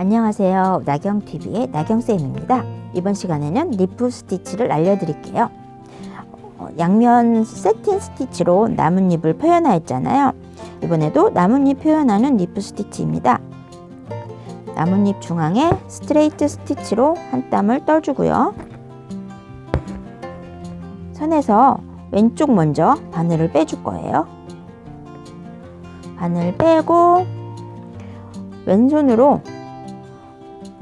안녕하세요. 나경TV의 나경쌤입니다. 이번 시간에는 리프 스티치를 알려드릴게요. 어, 양면 세틴 스티치로 나뭇잎을 표현하였잖아요. 이번에도 나뭇잎 표현하는 리프 스티치입니다. 나뭇잎 중앙에 스트레이트 스티치로 한 땀을 떠주고요. 선에서 왼쪽 먼저 바늘을 빼줄 거예요. 바늘 빼고 왼손으로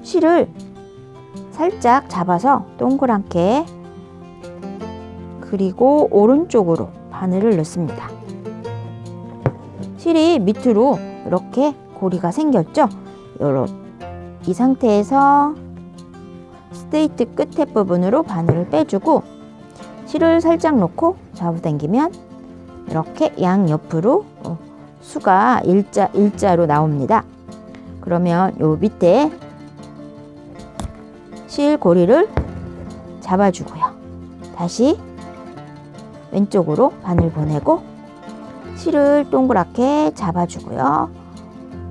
실을 살짝 잡아서 동그랗게 그리고 오른쪽으로 바늘을 넣습니다. 실이 밑으로 이렇게 고리가 생겼죠? 이 상태에서 스테이트 끝에 부분으로 바늘을 빼주고 실을 살짝 놓고 잡아당기면 이렇게 양 옆으로 어, 수가 일자 일자로 나옵니다. 그러면 요 밑에 실 고리를 잡아주고요. 다시 왼쪽으로 바늘 보내고 실을 동그랗게 잡아주고요.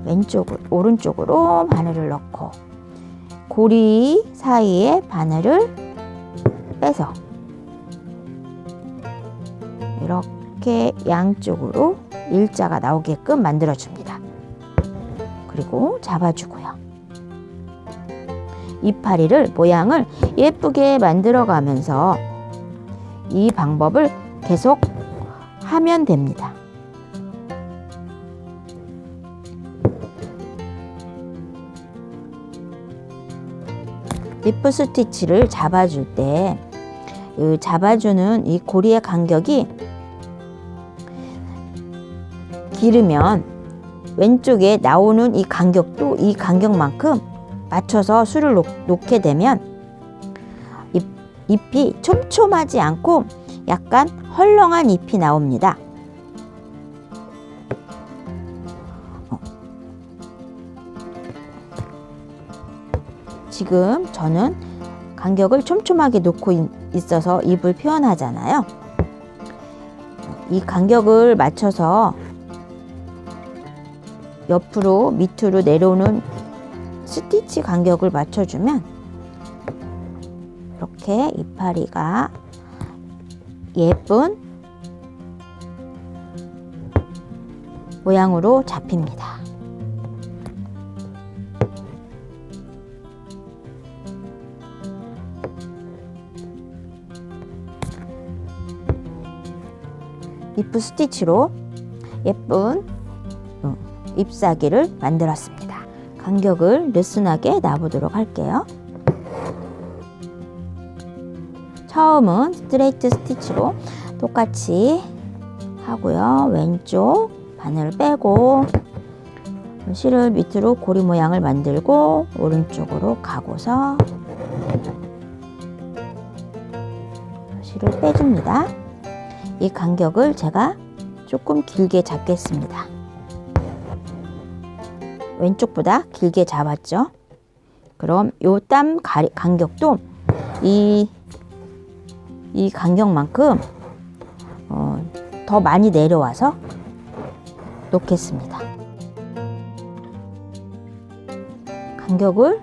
왼쪽으로 오른쪽으로 바늘을 넣고 고리 사이에 바늘을 빼서 이렇게 양쪽으로 일자가 나오게끔 만들어 줍니다. 그리고 잡아주고요. 이파리를 모양을 예쁘게 만들어 가면서 이 방법을 계속 하면 됩니다. 리프 스티치를 잡아줄 때, 그 잡아주는 이 고리의 간격이 길으면 왼쪽에 나오는 이 간격도 이 간격만큼 맞춰서 술을 놓, 놓게 되면 잎, 잎이 촘촘하지 않고 약간 헐렁한 잎이 나옵니다. 어. 지금 저는 간격을 촘촘하게 놓고 있- 있어서 잎을 표현하잖아요. 이 간격을 맞춰서 옆으로 밑으로 내려오는 스티치 간격을 맞춰주면 이렇게 이파리가 예쁜 모양으로 잡힙니다. 리프 스티치로 예쁜 어, 잎사귀를 만들었습니다. 간격을 느슨하게 놔보도록 할게요. 처음은 스트레이트 스티치로 똑같이 하고요. 왼쪽 바늘 빼고 실을 밑으로 고리 모양을 만들고 오른쪽으로 가고서 실을 빼줍니다. 이 간격을 제가 조금 길게 잡겠습니다. 왼쪽보다 길게 잡았죠. 그럼 요 땀 간격도 이, 이 간격만큼 어, 더 많이 내려와서 놓겠습니다. 간격을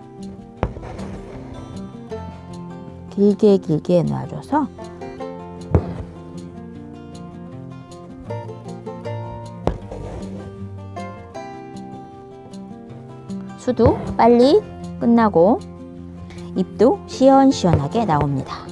길게 길게 놔줘서 수도 빨리 끝나고 잎도 시원시원하게 나옵니다.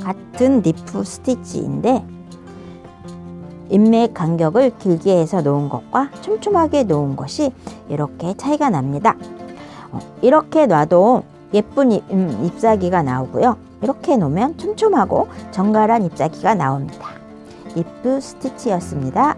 같은 리프 스티치인데 인맥 간격을 길게 해서 놓은 것과 촘촘하게 놓은 것이 이렇게 차이가 납니다. 어, 이렇게 놔도 예쁜 잎, 음, 잎사귀가 나오고요. 이렇게 놓으면 촘촘하고 정갈한 잎사귀가 나옵니다. 리프 스티치였습니다.